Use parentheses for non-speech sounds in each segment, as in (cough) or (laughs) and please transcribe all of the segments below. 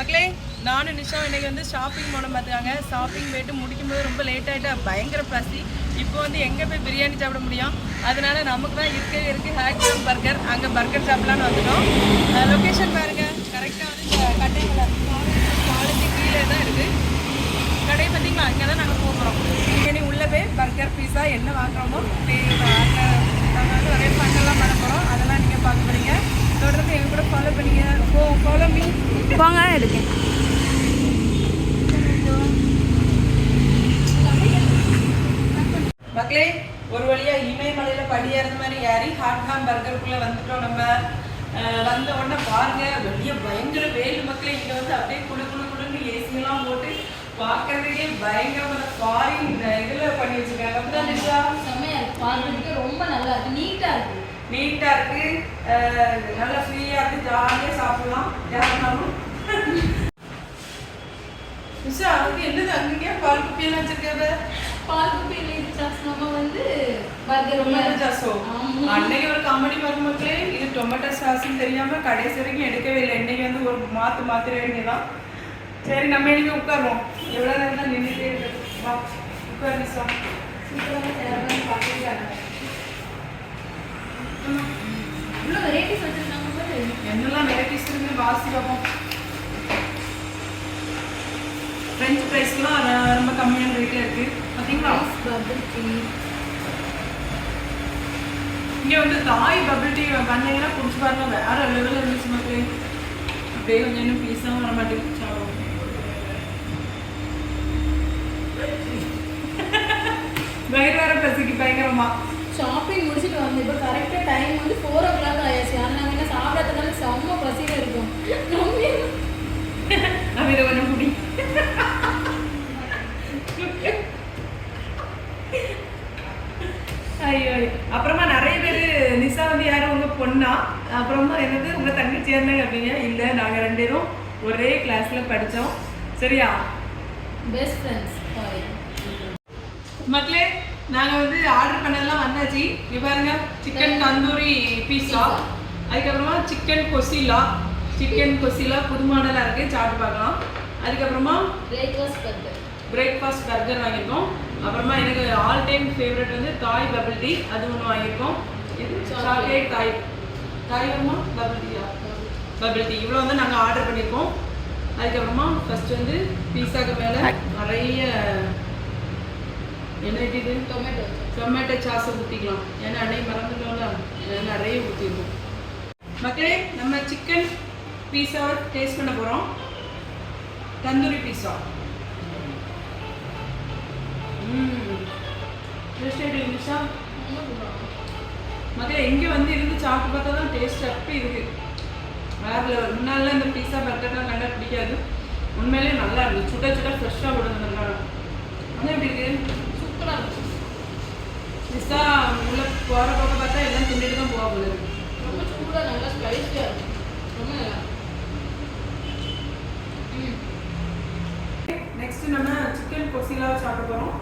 மக்களே நானும் நிஷா இன்றைக்கி வந்து ஷாப்பிங் போன பார்த்துக்காங்க. ஷாப்பிங் போயிட்டு முடிக்கும்போது ரொம்ப லேட் ஆகிட்டா பயங்கர பசி இப்போ வந்து எங்கே போய் பிரியாணி சாப்பிட முடியும்? அதனால நமக்கு தான் இருக்க. இருக்குது ஹேக்டாம் பர்கர் அங்கே பர்கர் சாப்பிட்லான்னு வந்துட்டோம். லொக்கேஷன் பாருங்கள் கரெக்டாக வந்து இந்த கட்டையில் காலேஜ் கீழே தான் இருக்குது கடை பார்த்தீங்களா? அங்கே தான் நாங்கள் போகிறோம் இனி உள்ளே போய் பர்கர் பீஸா என்ன வாங்குறோமோ போய் அங்கே நாங்கள் வந்து ஒரே ஃபன்னெல்லாம் பண்ண போகிறோம் அதெல்லாம் நீங்கள் பார்க்க போகிறீங்க தொடர்ந்து எங்க கூட ஃபாலோ பண்ணிங்க போ ஃபாலோ மீ போங்க எடுக்கேன் மக்களே ஒரு வழியா இமயமலையில படியேறது மாதிரி ஏறி ஹாட்காம் பர்கருக்குள்ள வந்துட்டோம் நம்ம. வந்த உடனே பாருங்க வெளிய பயங்கர வெயில் மக்களே. இங்க வந்து அப்படியே குளு குளு குளுன்னு ஏசி எல்லாம் போட்டு பார்க்கறதுக்கே பயங்கரமான ஃபாரின் இதுல பண்ணி வச்சிருக்காங்க. அப்படிதான் செம்மையா இருக்கு. பார்க்கறதுக்கு ரொம்ப நல்லா இருக்கு. நீட்டா இருக்கு. நீட்டா இருக்கு. நல்லா ஃப்ரீயா இருக்கு. ஜாலியா சாப்பிடலாம். யாருனாலும் நிஷா அதுக்கு என்னது? அங்கேயே பால் குப்பியெல்லாம் வச்சிருக்காங்க? பால் குப்பி நீட் சாஸ் நம்ம வந்து பர்கர் டொமேட்டோ சாஸோ. அன்னைக்கு ஒரு காமெடி வரும் மக்களே இது டொமேட்டோ சாஸ்ன்னு தெரியாம கடைசி வரைக்கும் எடுக்கவே இல்லை. இன்னைக்கு வந்து ஒரு மாத்து மாத்திர வேண்டியதான் சரி நம்ம இன்னைக்கு உட்காருவோம். எவ்வளோ நேரம் தான் நின்றுட்டே இருக்கு. வா உட்கார் சூப்பரான சேரலாம் பார்த்துருக்காங்க. இவ்வளோ வெரைட்டிஸ் வச்சிருக்காங்க என்னெல்லாம் வெரைட்டிஸ் இருக்குன்னு வாசி பார்ப்போம். ஃப்ரெஞ்ச் ப்ரைஸ்லாம் ரொம்ப கம்மியான ரேட்டில் இருக்கு பார்த்தீங்களா பர்கர் டீ இங்கே வந்து தாய் பபிள் டீ பண்ணீங்கன்னா குடிச்சு பாருங்க வேற லெவலில் இருந்துச்சு மக்களே அப்படியே கொஞ்சம் இன்னும் பீஸாகவும் வர மாட்டேங்குது சாப்பிடுவோம். வயிறு வேற பசிக்கு பயங்கரமா ஷாப்பிங் முடிச்சுட்டு வந்து இப்போ கரெக்டாக டைம் வந்து ஃபோர் ஓ கிளாக் ஆயாச்சு ஆனால் நாங்கள் என்ன சாப்பிட்றதுனால செம்ம பசியில் இருக்கும் நம்ம நம்ம இதை கொஞ்சம் குடி ஐயோ ஐயோ. அப்புறமா நிறைய பேர் நிஷா வந்து யாரும் உங்க பொண்ணா? அப்புறமா என்னது? உங்க தங்கச்சி என்ன அப்படிங்க? இல்லை நாங்க ரெண்டு பேரும் ஒரே கிளாஸ்ல படிச்சோம். சரியா? பெஸ்ட் ஃப்ரெண்ட்ஸ் மக்களே நாங்க வந்து ஆர்டர் பண்ணதெல்லாம் வந்தாச்சு. இங்க பாருங்க சிக்கன் தந்தூரி பீஸா அதுக்கப்புறமா சிக்கன் கொசிலா. சிக்கன் கொசிலா புது மாடலா இருக்கு. சாப்பிட்டு பார்க்கலாம். அதுக்கப்புறமா பிரேக்ஃபாஸ்ட் பர்கர் பிரேக்ஃபாஸ்ட் பர்கர் வாங்கியிருக்கோம். அப்புறமா எனக்கு ஆல் டைம் ஃபேவரட் வந்து தாய் பபிள் டீ அது ஒன்று வாங்கியிருக்கோம். இது சாக்லேட் தாய் தாய் வருமா பபிள் டீயா பபிள் டீ இவ்வளோ வந்து நாங்கள் ஆர்டர் பண்ணியிருக்கோம். அதுக்கப்புறமா ஃபர்ஸ்ட் வந்து பீஸாக்கு மேலே நிறைய என்ன இது? டொமேட்டோ டொமேட்டோ சாஸை ஊற்றிக்கலாம் ஏன்னா அன்னைக்கு மறந்துட்டோம்ல. நிறைய ஊற்றிருக்கோம் மக்களே நம்ம சிக்கன் பீஸாவை டேஸ்ட் பண்ண போகிறோம் தந்தூரி பீஸா இருந்துச்சா மக்களே இங்கே வந்து இருந்து சாப்பிட்டு பார்த்தா தான் டேஸ்ட் அப்படி இருக்கு. வேற லெவல் முன்னால இந்த பீஸா பர்கர்லாம் கண்டா பிடிக்காது. உண்மையிலேயே நல்லா இருக்கு சுட சுட ஃப்ரெஷ்ஷாக கொடுத்துருந்தாங்க அது எப்படி இருக்கு? சூப்பராக இருக்கும் மிஸ்ஸா உள்ள போகிற பக்கம் பார்த்தா எல்லாம் தின்னுட்டு தான் போக போகுது ரொம்ப சூடாக நல்லா ஸ்பைஸியாக இருக்கும் ரொம்ப நல்லா. நெக்ஸ்ட் நம்ம சிக்கன் கொசிலா சாப்பிட போகிறோம்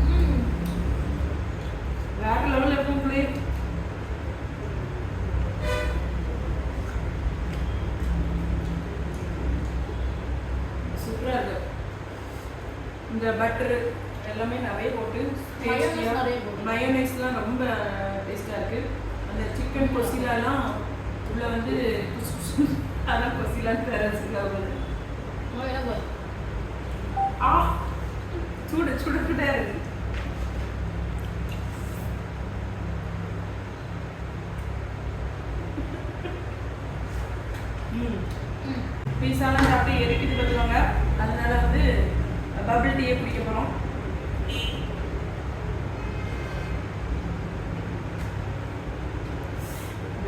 ம் வேற லெவலில் இருக்கும் பிள்ளை சூப்பராக இருக்கு இந்த பட்டரு எல்லாமே நிறைய போட்டு போட்டு. மயோனைஸ்லாம் ரொம்ப டேஸ்ட்டாக இருக்கு. அந்த சிக்கன் கொசிலாலாம் உள்ள வந்து (laughs) அதான் கொசிலான்னு பேர் வச்சுருக்காங்க ரொம்ப என்ன பாரு ஆ சூடு சுடு சுடா இருக்கு பீஸாலாம் சாப்பிட்டு எரிக்குது பார்த்துவாங்க அதனால வந்து பபிள் டீயை குடிக்க போகிறோம்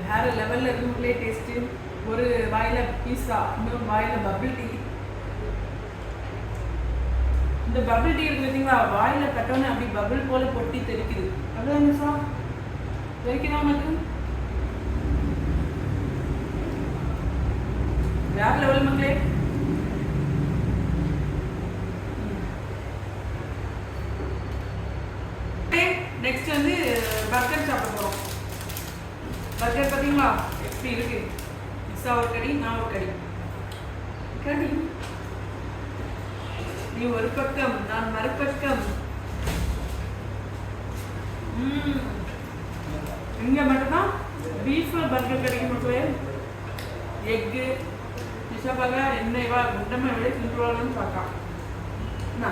வேற லெவலில் ரூம்லே டேஸ்ட்டு ஒரு வாயில பீஸா இன்னொரு வாயில பபிள் டீ இந்த பபிள் டீ இருக்கு பார்த்தீங்களா? வாயில் கட்டோன்னே அப்படி பபிள் போல பொட்டி தெரிக்குது அதான் மிஸ்ஸா தெரிக்கிறா மட்டும் வேற லெவல் மக்களே. நெக்ஸ்ட் வந்து பர்கர் சாப்பிட போகிறோம் பர்கர் பார்த்தீங்களா எப்படி இருக்கு. மிஸ்ஸா ஒரு கடி நான் ஒரு கடி. கடி? நீ ஒரு பக்கம் நான் மறுபக்கம். ம். இங்க மட்டும்தான்? பீஃப் பர்கர் கிடைக்கும் மக்களே எக்கு பிசபல என்ன இவா குண்டமை விட தின்றுவாங்கன்னு பார்க்கலாம். என்ன?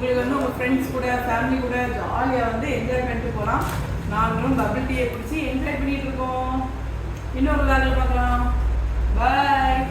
உங்களுக்கு வந்து உங்கள் ஃப்ரெண்ட்ஸ் கூட ஃபேமிலி கூட ஜாலியாக வந்து என்ஜாய் பண்ணிட்டு போகலாம் நாங்களும் பபிள் டீயை பிடிச்சி என்ஜாய் பண்ணிட்டு இருக்கோம். இன்னொரு வேலையில் பார்க்கலாம். பாய்